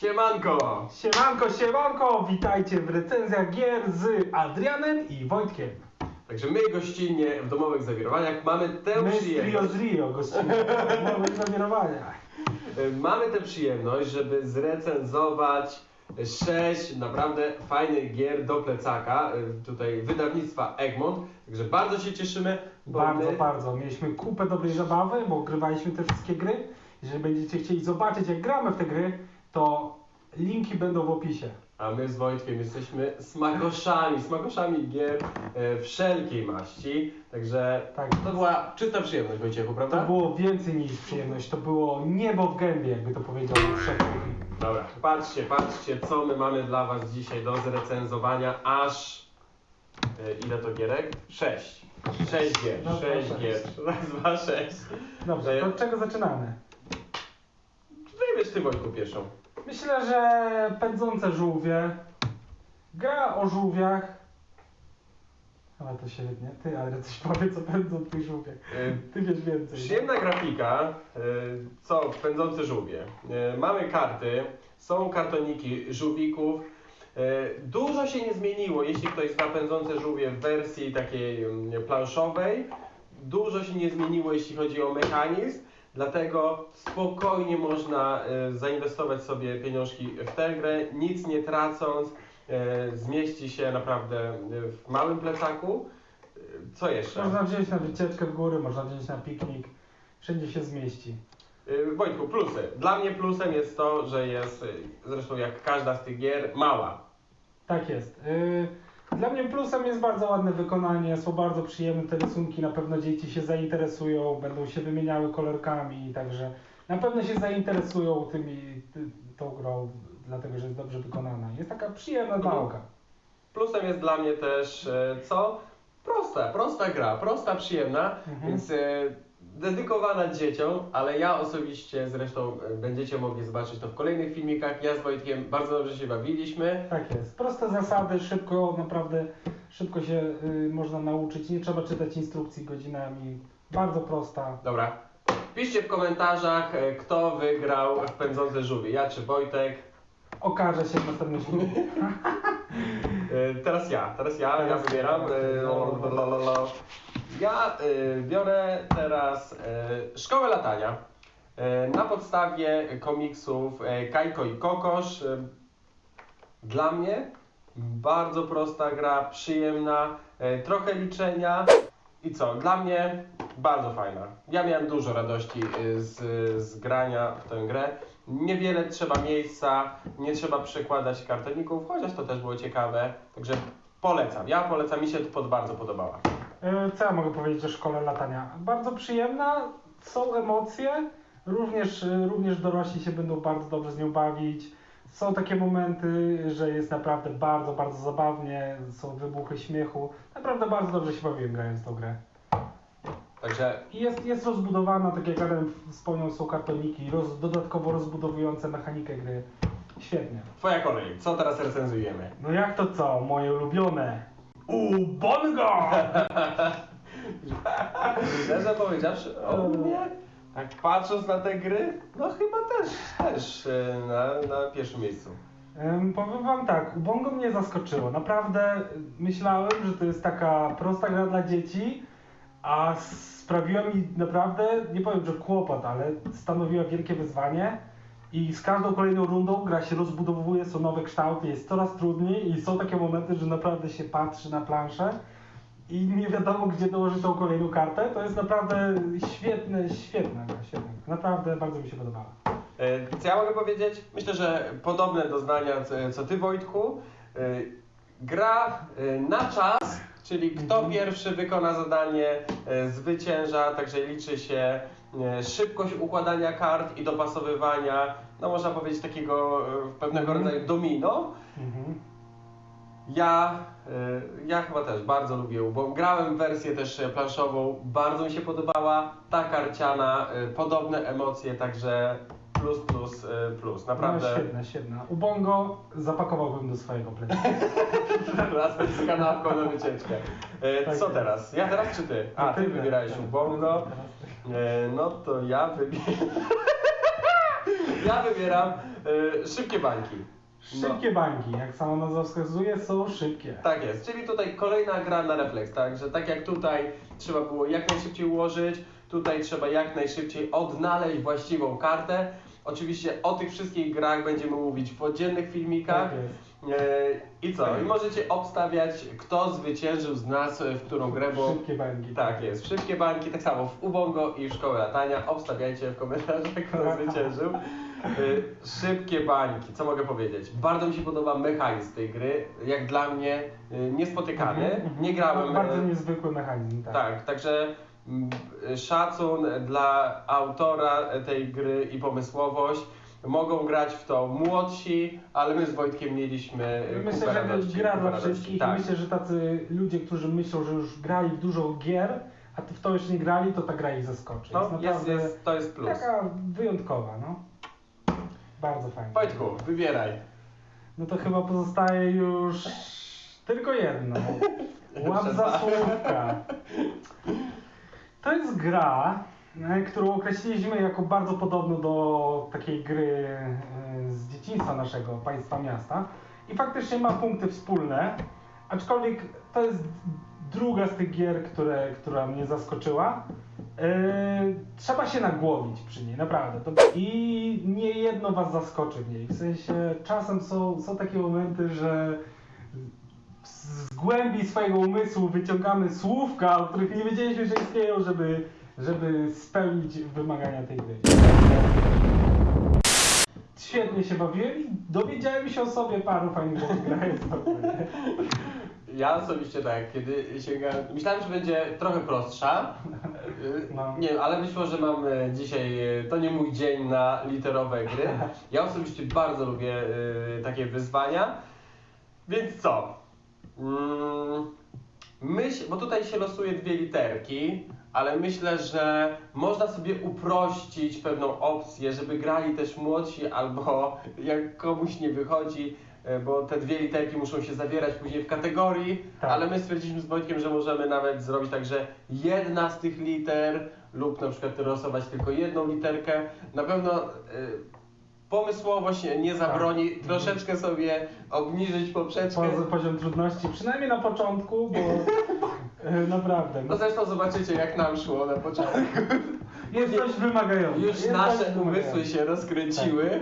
Siemanko! Siemanko, siemanko, witajcie w recenzjach gier z Adrianem i Wojtkiem. Także my gościnnie w domowych zawirowaniach mamy tę My z Rio przyjemność. z Rio, gościmy w nowych zawirowaniach. y, Mamy tę przyjemność, żeby zrecenzować sześć naprawdę fajnych gier do plecaka. y, Tutaj wydawnictwa Egmont. Także bardzo się cieszymy, bo Bardzo, my, bardzo. Mieliśmy kupę dobrej zabawy, bo grywaliśmy te wszystkie gry. Jeżeli będziecie chcieli zobaczyć, jak gramy w te gry, to linki będą w opisie. a my z Wojtkiem jesteśmy smakoszami, smakoszami gier y, wszelkiej maści. Także Tak. to była czysta przyjemność Wojciechu, prawda? To było więcej niż przyjemność, to było niebo w gębie, jakby to powiedział szef kuchni. Dobra, patrzcie, patrzcie, co my mamy dla Was dzisiaj do zrecenzowania, aż... y, ile to gierek? Sześć. Sześć gier, No, sześć gier. Raz, dwa, sześć. Dobrze, to od czego zaczynamy? Wybierz Ty Wojtku pierwszą. Myślę, że pędzące żółwie. Gra o żółwiach. Ale to świetnie. Ty, ale coś powie, co pędzą tych żółwiach. Ty wiesz więcej. Przyjemna grafika, y, co pędzące żółwie. Y, Mamy karty, są kartoniki żółwików. Y, Dużo się nie zmieniło, jeśli ktoś zna pędzące żółwie w wersji takiej mm, planszowej. Dużo się nie zmieniło, jeśli chodzi o mechanizm. Dlatego spokojnie można y, zainwestować sobie pieniążki w tę grę, nic nie tracąc. Y, Zmieści się naprawdę y, w małym plecaku. Co jeszcze? Można wziąć na wycieczkę w góry, można wziąć na piknik. Wszędzie się zmieści. Wojtku, plusy. Dla mnie plusem jest to, że jest, zresztą jak każda z tych gier, mała. Tak jest. Dla mnie plusem jest bardzo ładne wykonanie, są bardzo przyjemne te rysunki, na pewno dzieci się zainteresują, będą się wymieniały kolorkami, także na pewno się zainteresują tymi, ty, tą grą, dlatego że jest dobrze wykonana. Jest taka przyjemna nauka. Plusem jest dla mnie też y, co? Prosta, prosta gra, prosta, przyjemna, Mhm. więc y, dedykowana dzieciom, ale ja osobiście zresztą y, będziecie mogli zobaczyć to w kolejnych filmikach. Ja z Wojtkiem bardzo dobrze się bawiliśmy. Tak jest. Proste zasady, szybko, naprawdę szybko się y, można nauczyć, nie trzeba czytać instrukcji godzinami. Bardzo prosta. Dobra. Piszcie w komentarzach, y, kto wygrał w Pędzące Żółwie, ja czy Wojtek. Okaże się w następnym filmie. E, Teraz ja, teraz ja, ja wybieram. Ja e, biorę teraz e, Szkołę Latania e, na podstawie komiksów Kajko i Kokosz. Dla mnie bardzo prosta gra, przyjemna, trochę liczenia i co? Dla mnie bardzo fajna. Ja miałem dużo radości z, z grania w tę grę. Niewiele trzeba miejsca, nie trzeba przekładać kartoników, chociaż to też było ciekawe. Także polecam. Ja polecam, mi się to pod, bardzo podobała. E, Co ja mogę powiedzieć o szkole latania? Bardzo przyjemna, są emocje, również, e, również dorośli się będą bardzo dobrze z nią bawić. Są takie momenty, że jest naprawdę bardzo, bardzo zabawnie, są wybuchy śmiechu. Naprawdę bardzo dobrze się bawiłem grając tą grę. Także I jest, jest rozbudowana, tak jak Adam wspomniał, są kartoniki, roz, dodatkowo rozbudowujące mechanikę gry. Świetnie. twoja kolej. Co teraz recenzujemy? No jak to co? Moje ulubione. Ubongo! Szczerze powiedziawszy, o mnie, tak patrząc na te gry, no chyba też, też e, na, na pierwszym miejscu. Em, Powiem wam tak, Ubongo mnie zaskoczyło. Naprawdę myślałem, że to jest taka prosta gra dla dzieci, a sprawiła mi naprawdę, nie powiem, że kłopot, ale stanowiła wielkie wyzwanie. I z każdą kolejną rundą gra się rozbudowuje, są nowe kształty, jest coraz trudniej i są takie momenty, że naprawdę się patrzy na planszę i nie wiadomo, gdzie dołożyć tą kolejną kartę. To jest naprawdę świetne, świetne, gra. Naprawdę bardzo mi się podobała. E, Co ja mogę powiedzieć? Myślę, że podobne doznania co ty Wojtku. E, Gra e, na czas, czyli kto Mhm. pierwszy wykona zadanie e, zwycięża, także liczy się e, szybkość układania kart i dopasowywania, no można powiedzieć takiego e, pewnego Mhm. rodzaju domino. Mhm. Ja, ja chyba też bardzo lubię, bo grałem wersję też planszową, bardzo mi się podobała, ta karciana, podobne emocje, także plus, plus, y, plus, No, naprawdę. świetne, świetne. Ubongo zapakowałbym do swojego plecaka. Razem z kanapką na wycieczkę. E, Tak Co teraz? Ja teraz czy ty? A, ty wybierałeś tak. Ubongo. E, No to ja wybieram. Ja wybieram szybkie bańki. No. Szybkie bańki, jak sama nazwa wskazuje, są szybkie. Tak jest, czyli tutaj kolejna gra na refleks, tak, że tak jak tutaj trzeba było jak najszybciej ułożyć, tutaj trzeba jak najszybciej odnaleźć właściwą kartę. Oczywiście o tych wszystkich grach będziemy mówić w oddzielnych filmikach. Tak jest. E, I co? I możecie obstawiać, kto zwyciężył z nas w którą grę, bo Szybkie bańki. tak jest, wszystkie bańki, tak samo w Ubongo i w Szkołę Latania. Obstawiajcie w komentarzach, kto zwyciężył. Y, Szybkie bańki, co mogę powiedzieć? Bardzo mi się podoba mechanizm tej gry, jak dla mnie niespotykany. Mhm, mhm. Nie grałem. Bardzo niezwykły mechanizm, tak. tak, także szacun dla autora tej gry i pomysłowość. Mogą grać w to młodsi, ale my z Wojtkiem mieliśmy Myślę, że radości, gra dla wszystkich. Tak. Myślę, że tacy ludzie, którzy myślą, że już grali w dużo gier, a w to jeszcze nie grali, to ta gra ich zaskoczy. No, jest, naprawdę jest, to jest plus. taka wyjątkowa, no. Bardzo fajna. Wojtku, wybieraj. No to chyba pozostaje już tylko jedno. Łap Przez za dwa. słówka. To jest gra, e, którą określiliśmy jako bardzo podobną do takiej gry e, z dzieciństwa naszego, państwa miasta. I faktycznie ma punkty wspólne, aczkolwiek to jest druga z tych gier, które, która mnie zaskoczyła. E, trzeba się nagłowić przy niej, naprawdę. To, I nie jedno was zaskoczy w niej. W sensie czasem są, są takie momenty, że z głębi swojego umysłu wyciągamy słówka, o których nie wiedzieliśmy, że istnieją, żeby, żeby spełnić wymagania tej gry. Świetnie się bawiłem i dowiedziałem się o sobie paru fajnych rzeczy grając. Ja osobiście tak, kiedy sięgałem, myślałem, że będzie trochę prostsza. No. Nie ale myślę, że mam e, dzisiaj, e, to nie mój dzień na literowe gry. Ja osobiście bardzo lubię e, takie wyzwania. Więc co? Mm, myśl, bo tutaj się losuje dwie literki, ale myślę, że można sobie uprościć pewną opcję, żeby grali też młodsi, albo jak komuś nie wychodzi, e, bo te dwie literki muszą się zawierać później w kategorii, Tak. ale my stwierdziliśmy z Wojtkiem, że możemy nawet zrobić tak, że jedna z tych liter lub na przykład losować tylko jedną literkę. Na pewno e, pomysłowość nie zabroni Tak. troszeczkę sobie obniżyć poprzeczkę. Poziom trudności, przynajmniej na początku, bo e, naprawdę No zresztą zobaczycie jak nam szło na początku. jest dość wymagające. Już jest nasze umysły się rozkręciły.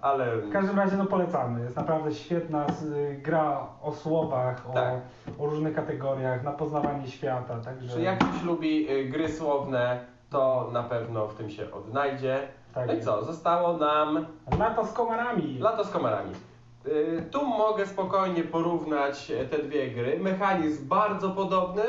Ale W każdym razie no polecamy. Jest naprawdę świetna y, gra o słowach, o, Tak. o różnych kategoriach, na poznawanie świata, także że jak ktoś lubi y, gry słowne, to na pewno w tym się odnajdzie. Tak No i co? Zostało nam Lato z komarami. Lato z komarami. Y, Tu mogę spokojnie porównać e, te dwie gry. Mechanizm bardzo podobny.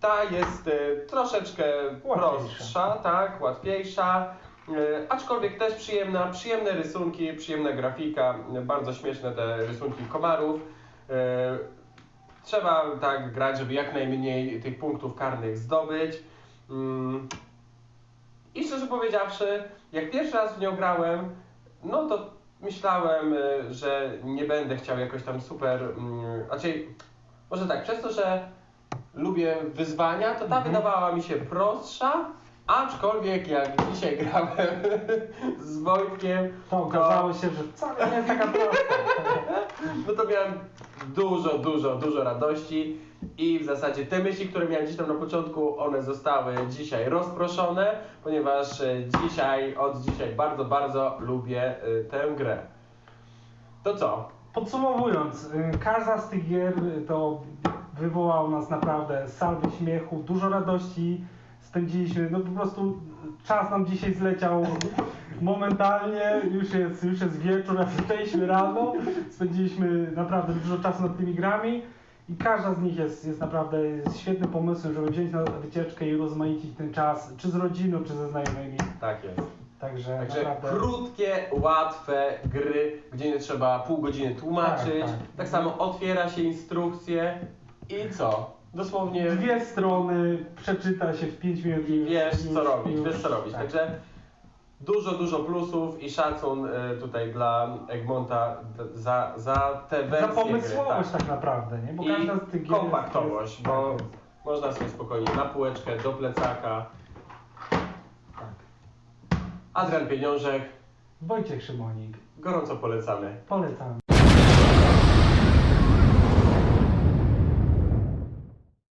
Ta jest e, troszeczkę Łatwiejsza. prostsza, tak, łatwiejsza. e, Aczkolwiek też przyjemna, przyjemne rysunki, przyjemna grafika, bardzo śmieszne te rysunki komarów. E, Trzeba tak grać, żeby jak najmniej tych punktów karnych zdobyć. I szczerze powiedziawszy, jak pierwszy raz w nią grałem, no to myślałem, y, że nie będę chciał jakoś tam super. mm, Raczej, może tak, przez to, że lubię wyzwania, to ta Mhm. wydawała mi się prostsza, aczkolwiek jak dzisiaj grałem z Wojtkiem, To okazało się, że wcale nie jest taka prosta. no to miałem dużo, dużo, dużo radości i w zasadzie te myśli, które miałem gdzieś tam na początku, one zostały dzisiaj rozproszone, ponieważ e, dzisiaj, od dzisiaj bardzo, bardzo lubię e, tę grę. To co? Podsumowując, y, każda z tych gier to wywołał nas naprawdę salwy śmiechu, dużo radości. Spędziliśmy, no po prostu czas nam dzisiaj zleciał momentalnie, już jest, już jest wieczór, a wstaliśmy rano. Spędziliśmy naprawdę dużo czasu nad tymi grami i każda z nich jest, jest naprawdę świetnym pomysłem, żeby wziąć na wycieczkę i rozmaicić ten czas, czy z rodziną, czy ze znajomymi. Tak jest. Także, Także naprawdę... krótkie, łatwe gry, gdzie nie trzeba pół godziny tłumaczyć. Tak, Tak, tak. samo otwiera się instrukcję i co? Dosłownie Dwie strony przeczyta się w 5 minut i wiesz co robić, wiesz co robić. tak. Także dużo, dużo plusów i szacun y, tutaj dla Egmonta za, za te Za wersje pomysłowość gry. tak. naprawdę, nie? Bo I każda z tych kompaktowość, jest, bo- tak, jest, Można sobie spokojnie na półeczkę, do plecaka. tak. Adrian Pieniążek. Wojciech Szymonik. Gorąco polecamy. Polecam.